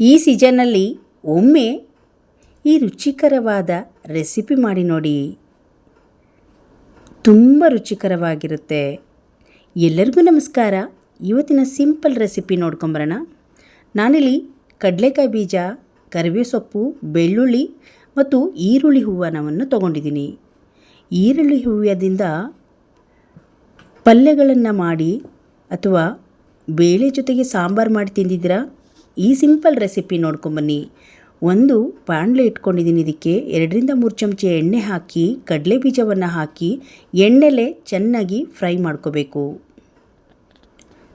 ಈ ಸೀಸನ್ನಲ್ಲಿ ಒಮ್ಮೆ ಈ ರುಚಿಕರವಾದ ರೆಸಿಪಿ ಮಾಡಿ ನೋಡಿ. ತುಂಬ ರುಚಿಕರವಾಗಿರುತ್ತೆ. ಎಲ್ಲರಿಗೂ ನಮಸ್ಕಾರ. ಇವತ್ತಿನ ಸಿಂಪಲ್ ರೆಸಿಪಿ ನೋಡ್ಕೊಂಬರೋಣ. ನಾನಿಲ್ಲಿ ಕಡಲೆಕಾಯಿ ಬೀಜ, ಕರಿವೆ ಸೊಪ್ಪು, ಬೆಳ್ಳುಳ್ಳಿ ಮತ್ತು ಈರುಳ್ಳಿ ಹೂವನವನ್ನು ತೊಗೊಂಡಿದ್ದೀನಿ. ಈರುಳ್ಳಿ ಹೂವ್ಯದಿಂದ ಪಲ್ಯಗಳನ್ನು ಮಾಡಿ ಅಥವಾ ಬೇಳೆ ಜೊತೆಗೆ ಸಾಂಬಾರು ಮಾಡಿ ತಿಂದಿದ್ದೀರಾ? ಈ ಸಿಂಪಲ್ ರೆಸಿಪಿ ನೋಡ್ಕೊಂಬನ್ನಿ ಒಂದು ಬಾಣಲೆ ಇಟ್ಕೊಂಡಿದ್ದೀನಿ ಇದಕ್ಕೆ. ಎರಡರಿಂದ ಮೂರು ಚಮಚ ಎಣ್ಣೆ ಹಾಕಿ, ಕಡಲೆ ಬೀಜವನ್ನು ಹಾಕಿ, ಎಣ್ಣೆಲೆ ಚೆನ್ನಾಗಿ ಫ್ರೈ ಮಾಡ್ಕೋಬೇಕು.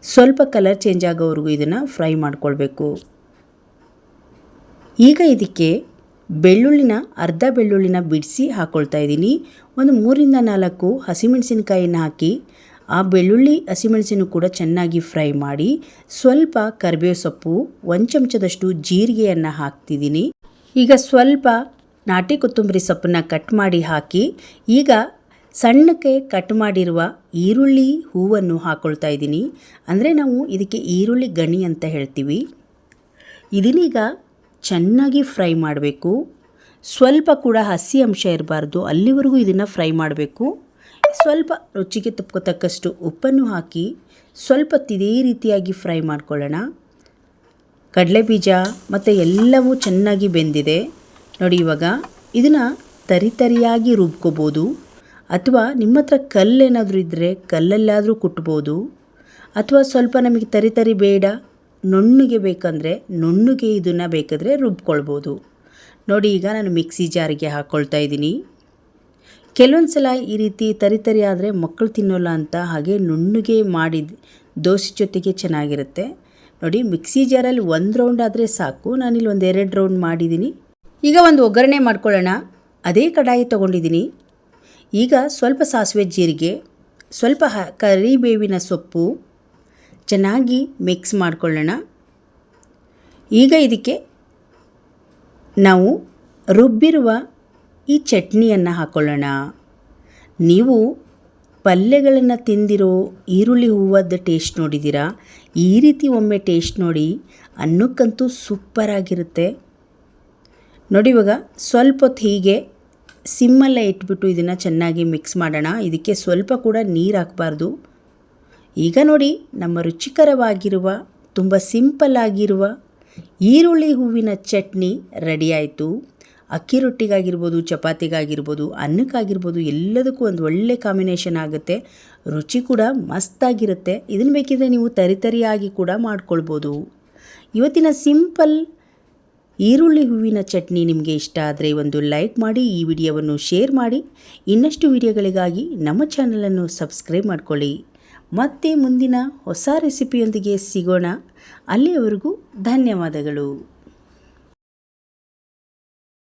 ಸ್ವಲ್ಪ ಕಲರ್ ಚೇಂಜ್ ಆಗೋವರೆಗೂ ಇದನ್ನು ಫ್ರೈ ಮಾಡ್ಕೊಳ್ಬೇಕು. ಈಗ ಇದಕ್ಕೆ ಬೆಳ್ಳುಳ್ಳಿನ, ಅರ್ಧ ಬೆಳ್ಳುಳ್ಳಿನ ಬಿಡಿಸಿ ಹಾಕ್ಕೊಳ್ತಾ ಇದ್ದೀನಿ. ಒಂದು ಮೂರಿಂದ ನಾಲ್ಕು ಹಸಿಮೆಣಸಿನ್ಕಾಯಿನ ಹಾಕಿ ಆ ಬೆಳ್ಳುಳ್ಳಿ ಹಸಿಮೆಣಸಿನೂ ಕೂಡ ಚೆನ್ನಾಗಿ ಫ್ರೈ ಮಾಡಿ ಸ್ವಲ್ಪ ಕರಿಬೇವು ಸೊಪ್ಪು, ಒಂದು ಚಮಚದಷ್ಟು ಜೀರಿಗೆಯನ್ನು ಹಾಕ್ತಿದ್ದೀನಿ. ಈಗ ಸ್ವಲ್ಪ ನಾಟಿ ಕೊತ್ತಂಬರಿ ಸೊಪ್ಪನ್ನ ಕಟ್ ಮಾಡಿ ಹಾಕಿ, ಈಗ ಸಣ್ಣಕ್ಕೆ ಕಟ್ ಮಾಡಿರುವ ಈರುಳ್ಳಿ ಹೂವನ್ನು ಹಾಕ್ಕೊಳ್ತಾ ಇದ್ದೀನಿ. ಅಂದರೆ ನಾವು ಇದಕ್ಕೆ ಈರುಳ್ಳಿ ಗಣಿ ಅಂತ ಹೇಳ್ತೀವಿ. ಇದನ್ನೀಗ ಚೆನ್ನಾಗಿ ಫ್ರೈ ಮಾಡಬೇಕು. ಸ್ವಲ್ಪ ಕೂಡ ಹಸಿ ಅಂಶ ಇರಬಾರ್ದು, ಅಲ್ಲಿವರೆಗೂ ಇದನ್ನು ಫ್ರೈ ಮಾಡಬೇಕು. ಸ್ವಲ್ಪ ರುಚಿಗೆ ತಕ್ಕಷ್ಟು ಉಪ್ಪನ್ನು ಹಾಕಿ ಸ್ವಲ್ಪ ಇದೇ ರೀತಿಯಾಗಿ ಫ್ರೈ ಮಾಡ್ಕೊಳ್ಳೋಣ. ಕಡಲೆ ಬೀಜ ಮತ್ತು ಎಲ್ಲವೂ ಚೆನ್ನಾಗಿ ಬೆಂದಿದೆ. ನೋಡಿ ಇವಾಗ ಇದನ್ನು ತರಿತರಿಯಾಗಿ ರುಬ್ಕೋಬೋದು. ಅಥವಾ ನಿಮ್ಮ ಹತ್ರ ಕಲ್ಲೇನಾದರೂ ಇದ್ದರೆ ಕಲ್ಲಲ್ಲಾದರೂ ಕುಟ್ಬೋದು. ಅಥವಾ ಸ್ವಲ್ಪ ನಮಗೆ ತರಿತರಿ ತರಿ ಬೇಡ, ನುಣ್ಣಗೆ ಬೇಕಂದರೆ ನುಣ್ಣಗೆ ಇದನ್ನು ಬೇಕಾದರೆ ರುಬ್ಕೊಳ್ಬೋದು. ನೋಡಿ ಈಗ ನಾನು ಮಿಕ್ಸಿ ಜಾರಿಗೆ ಹಾಕ್ಕೊಳ್ತಾ ಇದ್ದೀನಿ. ಕೆಲವೊಂದು ಸಲ ಈ ರೀತಿ ತರಿತರಿ ಆದರೆ ಮಕ್ಕಳು ತಿನ್ನೋಲ್ಲ ಅಂತ ಹಾಗೆ ನುಣ್ಣಗೆ ಮಾಡಿ ದೋಸೆ ಜೊತೆಗೆ ಚೆನ್ನಾಗಿರುತ್ತೆ. ನೋಡಿ, ಮಿಕ್ಸಿ ಜಾರಲ್ಲಿ ಒಂದು ರೌಂಡ್ ಆದರೆ ಸಾಕು. ನಾನಿಲ್ಲಿ ಒಂದು ಎರಡು ರೌಂಡ್ ಮಾಡಿದ್ದೀನಿ ಈಗ ಒಂದು ಒಗ್ಗರಣೆ ಮಾಡ್ಕೊಳ್ಳೋಣ. ಅದೇ ಕಡಾಯಿ ತೊಗೊಂಡಿದ್ದೀನಿ ಈಗ ಸ್ವಲ್ಪ ಸಾಸಿವೆ ಜೀರಿಗೆ, ಸ್ವಲ್ಪ ಹ, ಕರಿಬೇವಿನ ಸೊಪ್ಪು ಚೆನ್ನಾಗಿ ಮಿಕ್ಸ್ ಮಾಡ್ಕೊಳ್ಳೋಣ. ಈಗ ಇದಕ್ಕೆ ನಾವು ರುಬ್ಬಿರುವ ಈ ಚಟ್ನಿಯನ್ನು ಹಾಕ್ಕೊಳ್ಳೋಣ ನೀವು ಪಲ್ಯಗಳನ್ನು ತಿಂದಿರೋ ಈರುಳ್ಳಿ ಹೂವದ ಟೇಸ್ಟ್ ನೋಡಿದ್ದೀರಾ? ಈ ರೀತಿ ಒಮ್ಮೆ ಟೇಸ್ಟ್ ನೋಡಿ ಅನ್ನಕ್ಕಂತೂ ಸೂಪರಾಗಿರುತ್ತೆ ನೋಡಿ ಇವಾಗ ಸ್ವಲ್ಪ ಹೊತ್ತು ಹೀಗೆ ಸಿಮ್ಮಲ್ಲೇ ಇಟ್ಬಿಟ್ಟು ಇದನ್ನು ಚೆನ್ನಾಗಿ ಮಿಕ್ಸ್ ಮಾಡೋಣ. ಇದಕ್ಕೆ ಸ್ವಲ್ಪ ಕೂಡ ನೀರು ಹಾಕಬಾರ್ದು. ಈಗ ನೋಡಿ ನಮ್ಮ ರುಚಿಕರವಾಗಿರುವ, ತುಂಬ ಸಿಂಪಲ್ ಆಗಿರುವ ಈರುಳ್ಳಿ ಹೂವಿನ ಚಟ್ನಿ ರೆಡಿ ಆಯಿತು. ಅಕ್ಕಿ ರೊಟ್ಟಿಗಾಗಿರ್ಬೋದು, ಚಪಾತಿಗಾಗಿರ್ಬೋದು, ಅನ್ನಕ್ಕಾಗಿರ್ಬೋದು, ಎಲ್ಲದಕ್ಕೂ ಒಂದು ಒಳ್ಳೆ ಕಾಂಬಿನೇಷನ್ ಆಗುತ್ತೆ. ರುಚಿ ಕೂಡ ಮಸ್ತಾಗಿರುತ್ತೆ. ಇದನ್ನು ಬೇಕಿದ್ರೆ ನೀವು ತರಿತರಿಯಾಗಿ ಕೂಡ ಮಾಡ್ಕೊಳ್ಬೋದು. ಇವತ್ತಿನ ಸಿಂಪಲ್ ಈರುಳ್ಳಿ ಹೂವಿನ ಚಟ್ನಿ ನಿಮಗೆ ಇಷ್ಟ ಆದರೆ ಒಂದು ಲೈಕ್ ಮಾಡಿ, ಈ ವಿಡಿಯೋವನ್ನು ಶೇರ್ ಮಾಡಿ. ಇನ್ನಷ್ಟು ವಿಡಿಯೋಗಳಿಗಾಗಿ ನಮ್ಮ ಚಾನಲನ್ನು ಸಬ್ಸ್ಕ್ರೈಬ್ ಮಾಡ್ಕೊಳ್ಳಿ. ಮತ್ತೆ ಮುಂದಿನ ಹೊಸ ರೆಸಿಪಿಯೊಂದಿಗೆ ಸಿಗೋಣ. ಅಲ್ಲಿಯವರೆಗೂ ಧನ್ಯವಾದಗಳು.